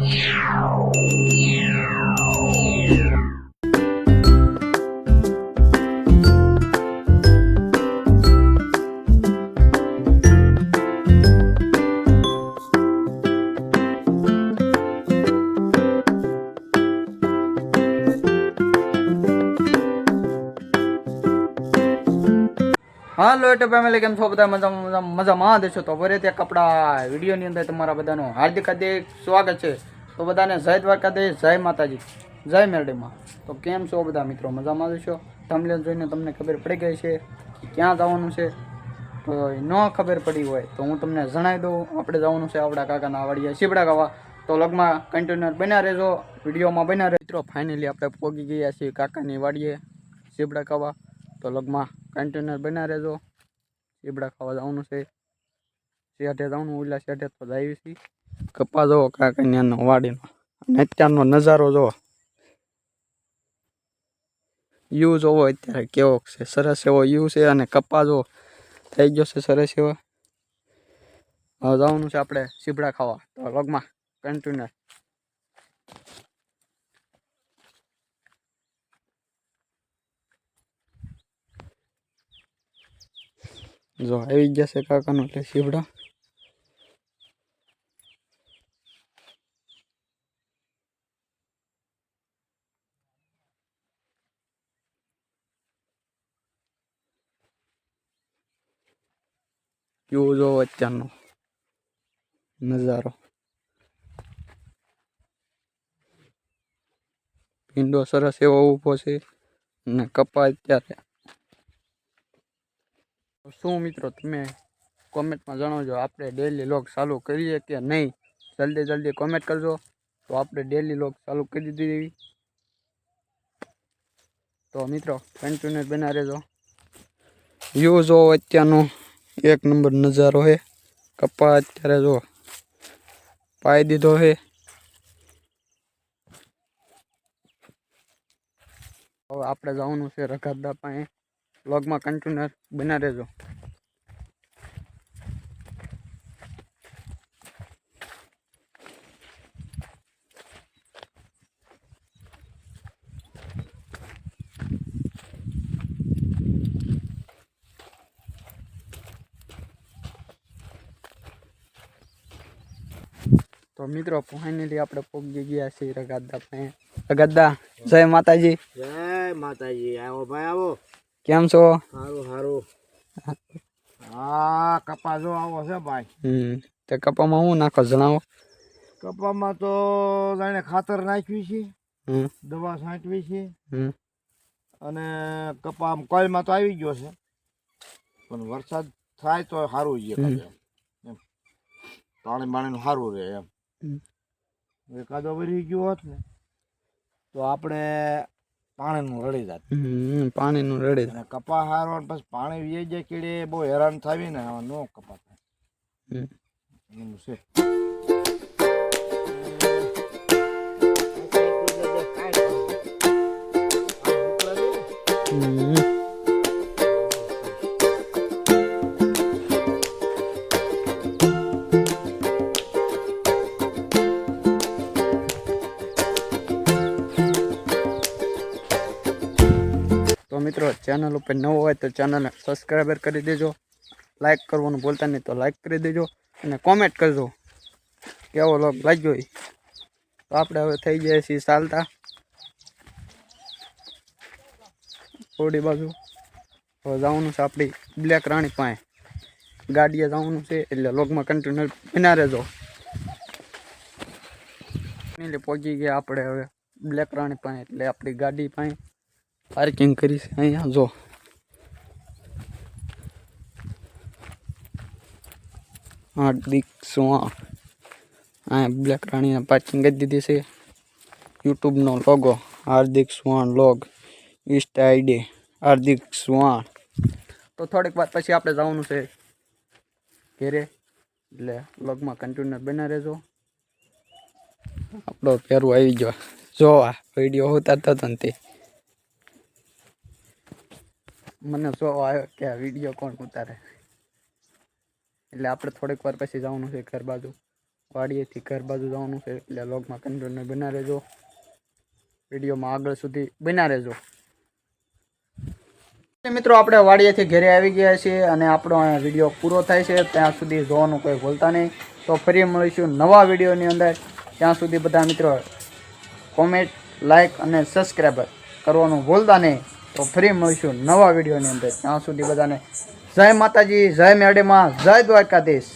Yeah. હાલો એટલે family કેમ છો? બધા મજા મજામાં દેશો તો વરે ત્યાં કપડા વિડીયોની અંદર તમારા બધાનું હાર્દિક હાર્દિક સ્વાગત છે. તો બધાને જય દ્વારકાધીશ, જય માતાજી, જય મેરડીમાં. તો કેમ છો બધા મિત્રો? મજામાં દેશો તમને જોઈને તમને ખબર પડી ગઈ છે ક્યાં જવાનું છે? તો ન ખબર પડી હોય તો હું તમને જણાવી દઉં. આપણે જવાનું છે આપણા કાકાના વાડીએ શીપડા ગાવા. તો લગમાં કન્ટેનર બન્યા રહેજો. વિડીયોમાં બન્યા રહેજો. મિત્રો ફાઇનલી આપણે પોગી ગયા છીએ કાકાની વાડીએ શીપડા ખાવા તો લગમાં કન્ટેનર બના રહેજો. ચીબડા ખાવા જવાનું છે. શેઠે જવાનું, ઓલા શેઠે તો જાય છે કપા જવો કાકાની વાડીનો. અને અત્યારનો નજારો જોવો. યુ જોવો અત્યારે કેવો છે. સરસ એવો યુ છે અને કપા જોવો. થઈ ગયો છે સરસ એવો. હવે જવાનું છે આપણે સીબડા ખાવા. તો લગમાં કન્ટેનર જો આવી જશે કાકાનું એટલે શીપડા કેવો જો અત્યારનો નજારો. ભીંડો સરસ એવો ઊભો છે અને કપા અત્યારે શું મિત્રો તમે કોમેન્ટમાં જણાવજો. આપણે ડેલી લોગ ચાલુ કરીએ કે નહીં? જલ્દી જલ્દી કોમેન્ટ કરજો. તો આપણે ડેલી લોગ ચાલુ કરી દીધી તો મિત્રો કન્ટિન્યુ બના રહેજો. વ્યૂ જો અત્યારનો એક નંબર નજારો છે કપા અત્યારે જો પાઈ દીધો છે હવે આપણે જવાનું છે રઘાદા પાસે. વ્લોગમાં કન્ટિન્યુઅર બના રહેજો. તો મિત્રો ફાઇનલી આપણે પહોંચી ગયા છીએ રગાદા પાસે રગાદા જય માતાજી. જય માતાજી. આવો ભાઈ, આવો. કેમ છો? સારું સારું હા. કપા જો આવો છે ભાઈ. હમ તે કપામાં હું નાખો જણાવો? કપામાં તો જાણે ખાતર નાખ્યું છે દવા છાંટવી છે. અને કપા કોઈલમાં તો આવી ગયો છે. પણ વરસાદ થાય તો સારું છે પાણી બાણીનું સારું રહે એમ. એકાદો વરી ગયો હોત ને તો આપણે પાણીનું રડી જાત. પાણીનું રડી અને કપા હારો ને પછી પાણી વીએ જાય કીડે બહુ હેરાન થાવી ને આવા નો કપા થાય. એનું છે. ચેનલ ઉપર નવો હોય તો ચેનલને સબસ્ક્રાઈબર કરી દેજો. લાઈક કરવાનું ભૂલતા નહીં તો લાઈક કરી દેજો અને કોમેન્ટ કરજો. કેવો લોગ લાગ્યો તો આપણે હવે થઈ જાય છીએ ચાલતા. થોડી બાજુ. હવે જવાનું છે આપણી બ્લેક રાણી પાસે. ગાડીએ જવાનું છે એટલે લોગમાં કન્ટિન્યુ બના રહેજો. એટલે પહોંચી ગયા આપણે હવે બ્લેક રાણી પાસે એટલે આપણી ગાડી પાસે. પાર્કિંગ કરી છે અહીંયા, જો. હાર્દિક સુવા અહીંયા બ્લેક રાણીને પાર્કિંગ કરી દીધી છે. યુટ્યુબનો લોગો હાર્દિક સુવાણ લોગ ઇન્સ્ટા આઈડી હાર્દિક સુવાણ તો થોડીક વાર પછી આપણે જવાનું છે ઘેરે. એટલે લોગમાં કન્ટિન્યુ બના રહેજો. આપણો પહેરવું આવી ગયો. જો આ વીડિયો ઉતારતો હતો ને તે મને શો આવ્યો કે આ વીડિયો કોણ ઉતારે? એટલે આપણે થોડીક વાર પછી જવાનું છે ઘર બાજુ. વાડીએથી ઘર બાજુ જવાનું છે એટલે લોગમાં કંટ્રોલને બના રહેજો. વિડીયોમાં આગળ સુધી બના રહેજો. મિત્રો, આપણે વાડીએથી ઘરે આવી ગયા છીએ અને આપણો વીડિયો પૂરો થાય છે. ત્યાં સુધી જોવાનું કોઈ ભૂલતા નહીં. તો ફરી મળીશું નવા વિડીયોની અંદર. ત્યાં સુધી બધા મિત્રો કોમેન્ટ લાઈક અને સબસ્ક્રાઈબર કરવાનું ભૂલતા નહીં. તો ફરી મળીશું નવા વિડીયોની અંદર. ત્યાં સુધી બધાને જય માતાજી, જય મેડેમાં જય દ્વારકાધીશ.